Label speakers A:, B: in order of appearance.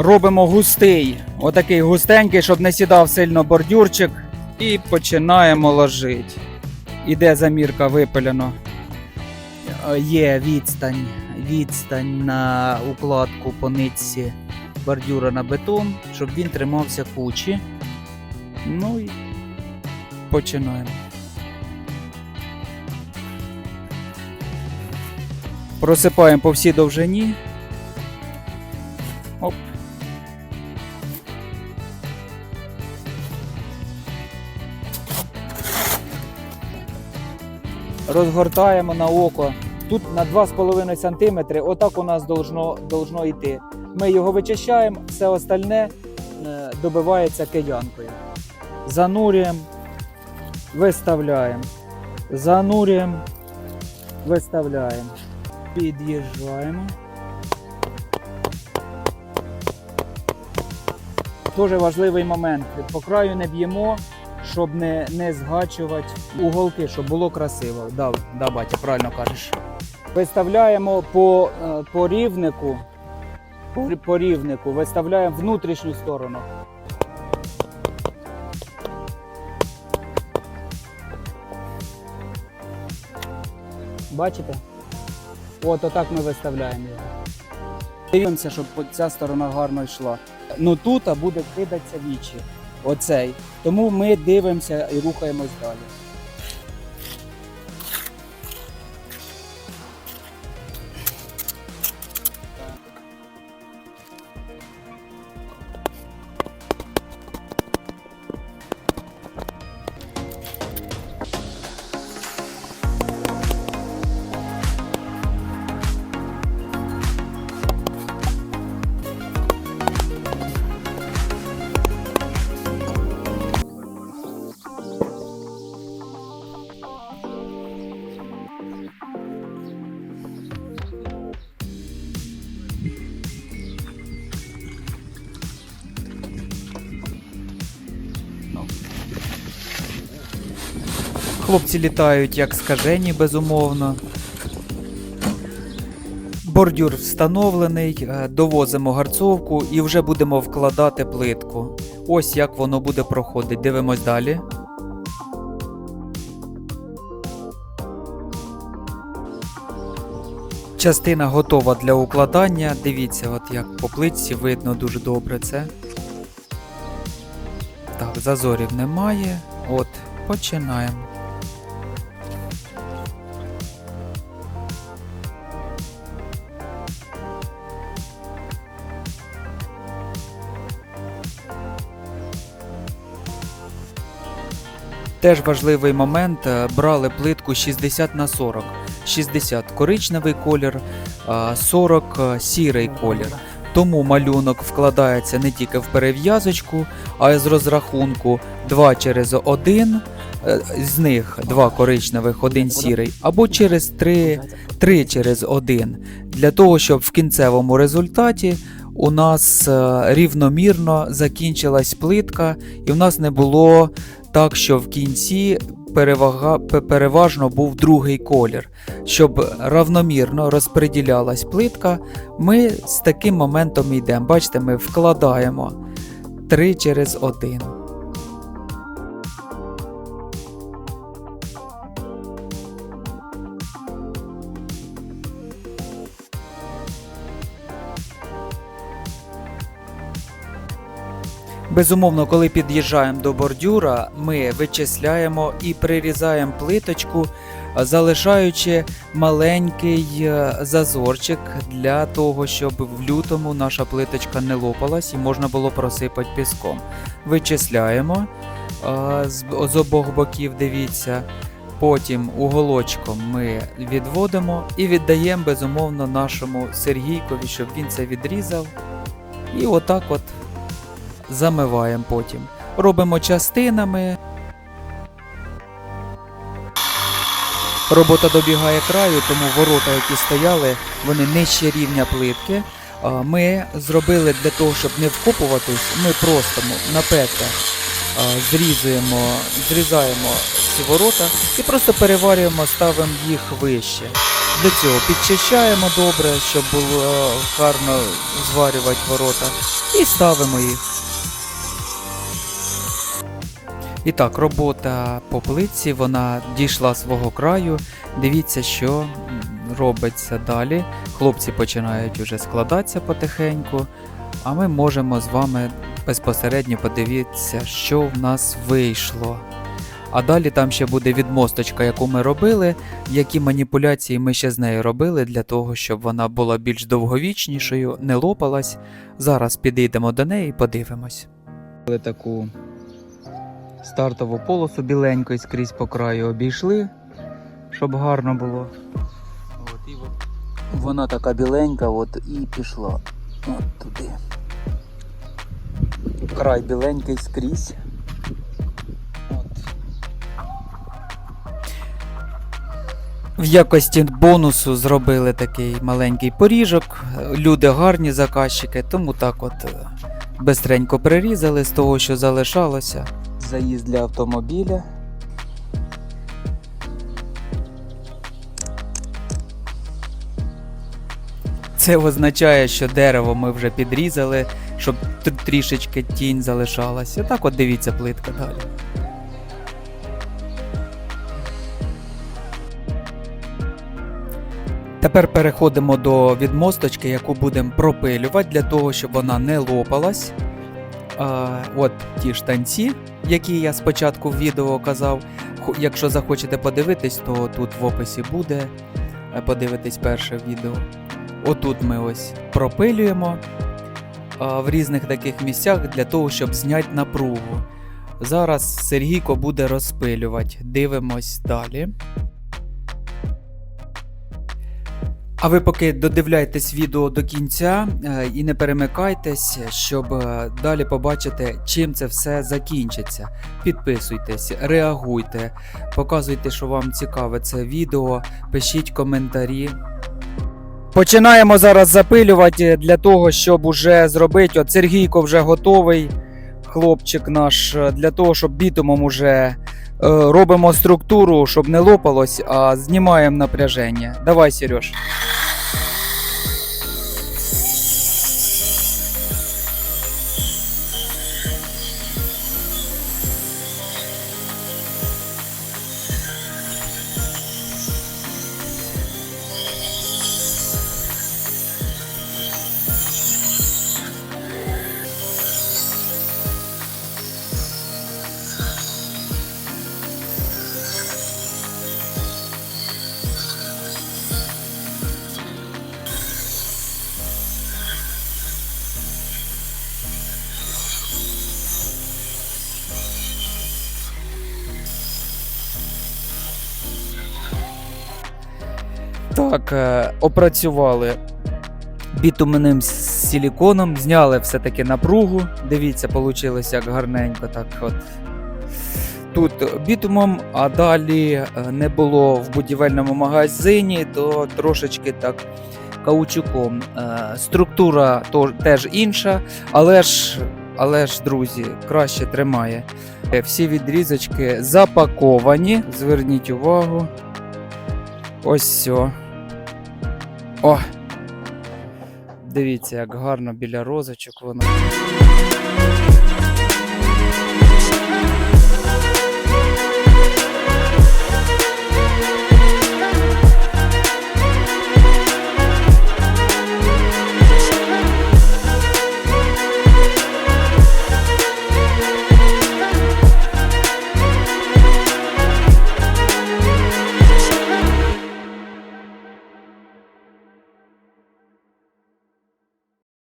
A: Робимо густий, отакий густенький, щоб не сідав сильно бордюрчик. І починаємо ложити. Іде замірка випилено. Е, Є відстань, відстань на укладку по нитці бордюра на бетон, щоб він тримався кучі. Ну і починаємо. Просипаємо по всій довжині. Розгортаємо на око. Тут на 2,5 см, отак у нас должно, должно йти. Ми його вичищаємо, все остальне е, добивається киянкою. Занурюємо, виставляємо. Занурюємо, виставляємо. Під'їжджаємо. Дуже важливий момент. По краю не б'ємо, щоб не, не згачувати уголки, щоб було красиво. Да, да, батя, правильно кажеш. Виставляємо по, е, по рівнику. По, по рівнику виставляємо внутрішню сторону. Бачите? От отак ми виставляємо його. Дивимося, щоб ця сторона гарно йшла. Ну тут буде кидатися вічі. Оцей. Тому ми дивимося і рухаємось далі. Хлопці літають як скажені, безумовно. Бордюр встановлений, е, довозимо гарцовку і вже будемо вкладати плитку. Ось як воно буде проходити. Дивимось далі. Частина готова для укладання. Дивіться, от як по плитці видно дуже добре це. Так, зазорів немає. От, починаємо. Теж важливий момент. е, Брали плитку 60 на 40. 60 коричневий колір, 40 е, сірий колір. Тому малюнок вкладається не тільки в перев'язочку, а й з розрахунку 2 через 1, з них 2 коричневих, 1 сірий, або через 3, 3 через 1. Для того, щоб в кінцевому результаті у нас е, рівномірно закінчилась плитка, і в нас не було так, що в кінці перевага, переважно був другий колір. Щоб равномірно розподілялась плитка, ми з таким моментом йдемо. Бачите, ми вкладаємо 3 через 1. Безумовно, коли під'їжджаємо до бордюра, ми вичисляємо і прирізаємо плиточку, залишаючи маленький е, зазорчик для того, щоб в лютому наша плиточка не лопалась і можна було просипати піском. Вичисляємо з, з обох боків, дивіться. Потім уголочком ми відводимо і віддаємо безумовно нашому Сергійкові, щоб він це відрізав. І отак от замиваємо потім. Робимо частинами. Робота добігає краю, тому ворота, які стояли, вони нижче рівня плитки. Ми зробили для того, щоб не вкопуватись, ми просто на петлях зрізуємо, зрізаємо ці ворота і просто переварюємо, ставимо їх вище. Для цього підчищаємо добре, щоб було гарно зварювати ворота. І ставимо їх. І так, робота по плитці, вона дійшла свого краю. Дивіться, що робиться далі. Хлопці починають уже складатися потихеньку, а ми можемо з вами безпосередньо подивитися, що в нас вийшло. А далі там ще буде відмосточка, яку ми робили, які маніпуляції ми ще з нею робили для того, щоб вона була більш довговічнішою, не лопалась. Зараз підійдемо до неї і подивимось. Таку стартову полосу біленьку і скрізь по краю обійшли, щоб гарно було. От, і от. Вона така біленька, от і пішла. От туди. Край біленький скрізь. От. В якості бонусу зробили такий маленький поріжок. Люди гарні заказчики, тому так от е, бистренько прирізали з того, що залишалося. Заїзд для автомобіля. Це означає, що дерево ми вже підрізали, щоб трішечки тінь залишалася. Так от дивіться плитка далі. Тепер переходимо до відмосточки, яку будемо пропилювати для того, щоб вона не лопалась. А, от ті штанці, які я спочатку в відео казав. Якщо захочете подивитись, то тут в описі буде. е, Подивитись перше відео. Отут ми ось пропилюємо а, в різних таких місцях для того, щоб зняти напругу. Зараз Сергійко буде розпилювати. Дивимось далі. А ви поки додивляйтесь відео до кінця е, і не перемикайтесь, щоб е, далі побачити, чим це все закінчиться. Підписуйтесь, реагуйте, показуйте, що вам цікаве це відео, пишіть коментарі. Починаємо зараз запилювати для того, щоб уже зробити. От Сергійко вже готовий, хлопчик наш, е, для того, щоб бітумом уже робимо структуру, щоб не лопалось, а знімаємо напряження. Давай, Сереж. Так, е, опрацювали бітумним с- силіконом, зняли все-таки напругу. Дивіться, вийшло як гарненько. Так от. Тут бітумом, а далі е, не було в будівельному магазині, то трошечки так каучуком. Е, Структура теж інша, але ж, але ж, друзі, краще тримає. Всі відрізочки запаковані. Зверніть увагу. Ось все. О! Дивіться, як гарно біля розочок воно.